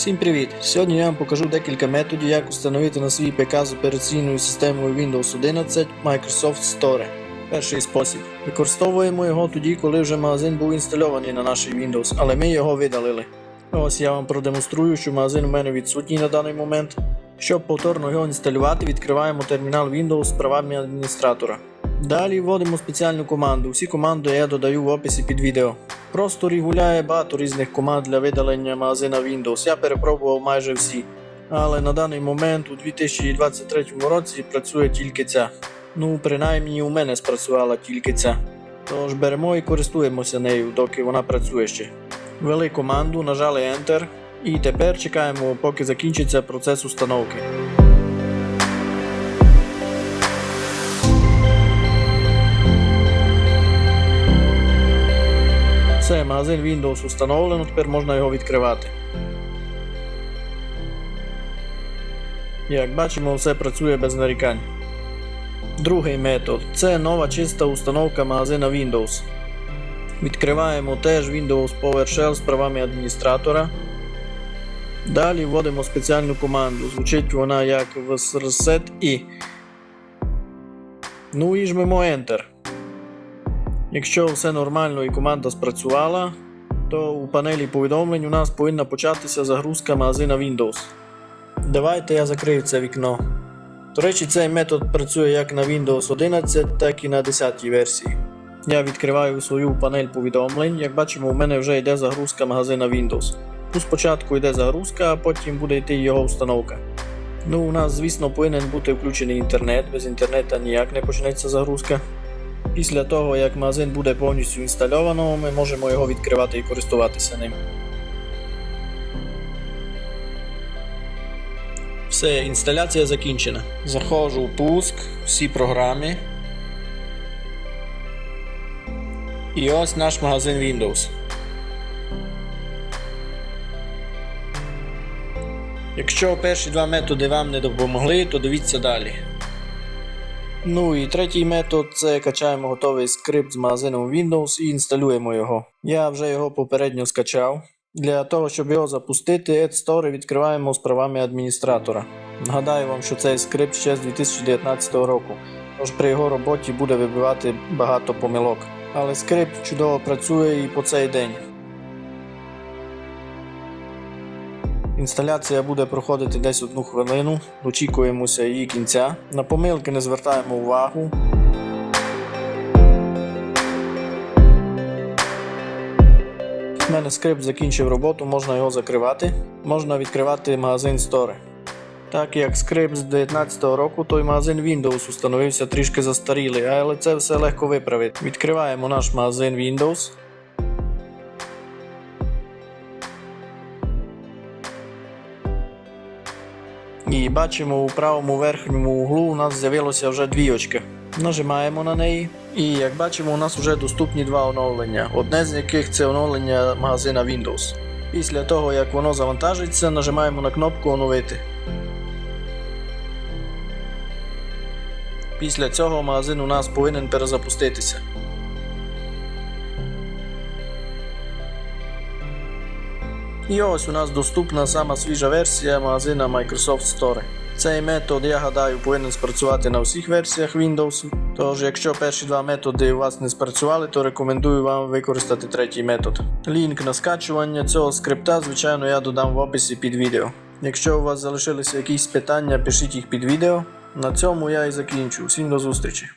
Всім привіт! Сьогодні я вам покажу декілька методів, як встановити на свій ПК з операційною системою Windows 11 Microsoft Store. Перший спосіб. Використовуємо його тоді, коли вже магазин був інстальований на наш Windows, але ми його видалили. Ось я вам продемонструю, що магазин у мене відсутній на даний момент. Щоб повторно його інсталювати, відкриваємо термінал Windows з правами адміністратора. Далі вводимо спеціальну команду. Всі команди я додаю в описі під відео. Просторі гуляє багато різних команд для видалення магазина Windows. Я перепробував майже всі. Але на даний момент у 2023 році працює тільки ця. Ну, принаймні у мене спрацювала тільки ця. Тож беремо і користуємося нею, доки вона працює ще. Ввели команду, нажали Enter і тепер чекаємо, поки закінчиться процес установки. Все, магазин Windows установлено, тепер можна його відкривати. Як бачимо, все працює без нарікань. Другий метод це нова чиста установка магазина Windows. Відкриваємо теж Windows PowerShell з правами адміністратора. Далі вводимо спеціальну команду. Звучить вона як reset і. Ну і жмемо Enter. Якщо все нормально і команда спрацювала, то у панелі повідомлень у нас повинна початися загрузка магазина Windows. Давайте я закрию це вікно. До речі, цей метод працює як на Windows 11, так і на 10 версії. Я відкриваю свою панель повідомлень. Як бачимо, у мене вже йде загрузка магазина Windows. Тут спочатку йде загрузка, а потім буде йти його установка. Ну, у нас, звісно, повинен бути включений інтернет, без інтернету ніяк не почнеться загрузка. Після того, як магазин буде повністю інстальовано, ми можемо його відкривати і користуватися ним. Все, інсталяція закінчена. Заходжу у пуск, всі програми. І ось наш магазин Windows. Якщо перші два методи вам не допомогли, то дивіться далі. Ну і третій метод це качаємо готовий скрипт з магазином Windows і інсталюємо його. Я вже його попередньо скачав. Для того, щоб його запустити, AdStore відкриваємо з правами адміністратора. Нагадаю вам, що цей скрипт ще з 2019 року, тож при його роботі буде вибивати багато помилок. Але скрипт чудово працює і по цей день. Інсталяція буде проходити десь одну хвилину, очікуємося її кінця. На помилки не звертаємо увагу. У мене скрипт закінчив роботу, можна його закривати. Можна відкривати магазин Store. Так як скрипт з 2019 року, той магазин Windows установився трішки застарілий, але це все легко виправити. Відкриваємо наш магазин Windows. І бачимо у правому верхньому углу у нас з'явилося вже дві очки. Нажимаємо на неї. І як бачимо, у нас вже доступні два оновлення. Одне з яких це оновлення магазина Windows. Після того, як воно завантажиться, нажимаємо на кнопку Оновити. Після цього магазин у нас повинен перезапуститися. І ось у нас доступна сама свіжа версія магазина Microsoft Store. Цей метод, я гадаю, повинен спрацювати на всіх версіях Windows. Тож, якщо перші два методи у вас не спрацювали, то рекомендую вам використати третій метод. Лінк на скачування цього скрипта, звичайно, я додам в описі під відео. Якщо у вас залишилися якісь питання, пишіть їх під відео. На цьому я і закінчу. Всім до зустрічі!